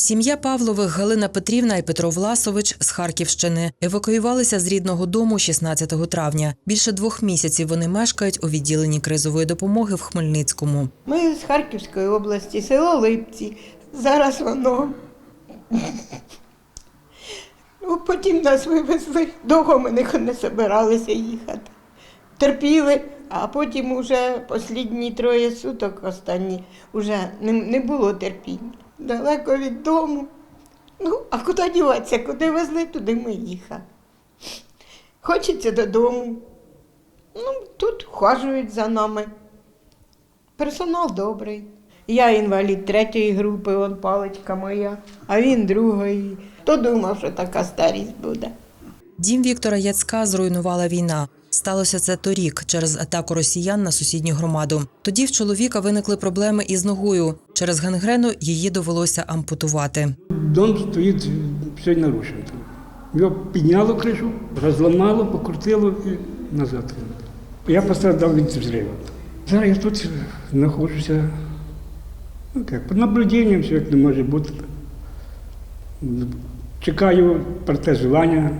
Сім'я Павлових Галина Петрівна і Петро Власович з Харківщини евакуювалися з рідного дому 16 травня. Більше двох місяців вони мешкають у відділенні кризової допомоги в Хмельницькому. Ми з Харківської області, село Липці. Зараз воно. Ну, потім нас вивезли. Довго ми не, собиралися їхати. Терпіли, а потім уже останні троє суток, останні, вже не було терпіння. Далеко від дому. Ну, а куди діватися? Куди везли, туди ми їхали. Хочеться додому. Ну, тут ухажують за нами. Персонал добрий. Я інвалід третьої групи, он паличка моя, а він другої. Хто думав, що така старість буде? Дім Віктора Яцка зруйнувала війна. Сталося це торік через атаку росіян на сусідню громаду. Тоді в чоловіка виникли проблеми із ногою. Через гангрену її довелося ампутувати. Дом стоїть все нарушено. Його підняло кришу, розламало, покрутило і назад. Я пострадав від взриву. Зараз я тут знаходжуся ну, як, під наблюденням, все як не може бути. Чекаю протезування.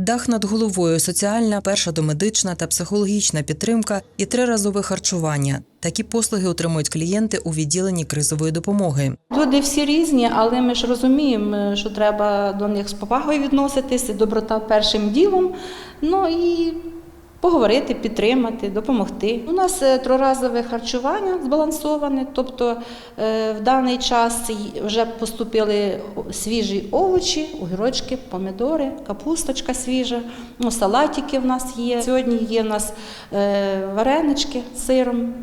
Дах над головою, соціальна, перша домедична та психологічна підтримка і триразове харчування. Такі послуги отримують клієнти у відділенні кризової допомоги. Люди всі різні, але ми ж розуміємо, що треба до них з повагою відноситися, доброта першим ділом. Ну і поговорити, підтримати, допомогти. У нас е, троразове харчування збалансоване, тобто е, в даний час вже поступили свіжі овочі, огірочки, помідори, капусточка свіжа, ну, салатики в нас є. Сьогодні є в нас е, варенички з сиром.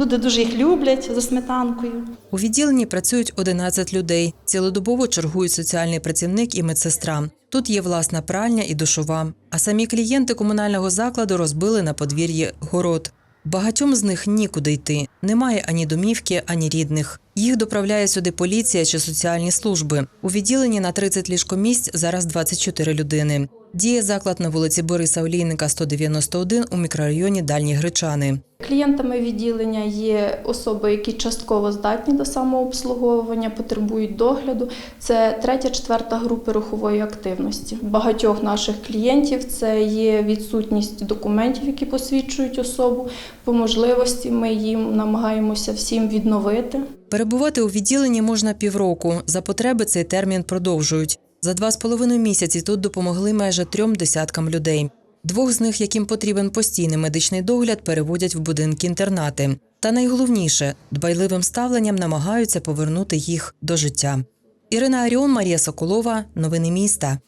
Люди дуже їх люблять за сметанкою. У відділенні працюють 11 людей. Цілодобово чергують соціальний працівник і медсестра. Тут є власна пральня і душова. А самі клієнти комунального закладу розбили на подвір'ї город. Багатьом з них нікуди йти. Немає ані домівки, ані рідних. Їх доправляє сюди поліція чи соціальні служби. У відділенні на 30 ліжкомісць зараз 24 людини. Діє заклад на вулиці Бориса Олійника, 191 у мікрорайоні Дальні Гречани. Клієнтами відділення є особи, які частково здатні до самообслуговування, потребують догляду. Це третя, четверта групи рухової активності. Багатьох наших клієнтів це є відсутність документів, які посвідчують особу. По можливості ми їм намагаємося всім відновити. Перебувати у відділенні можна півроку. За потреби цей термін продовжують. За два з половиною місяці тут допомогли майже трьом десяткам людей. Двох з них, яким потрібен постійний медичний догляд, переводять в будинки-інтернати. Та найголовніше дбайливим ставленням намагаються повернути їх до життя. Ірина Аріон, Марія Соколова. Новини міста.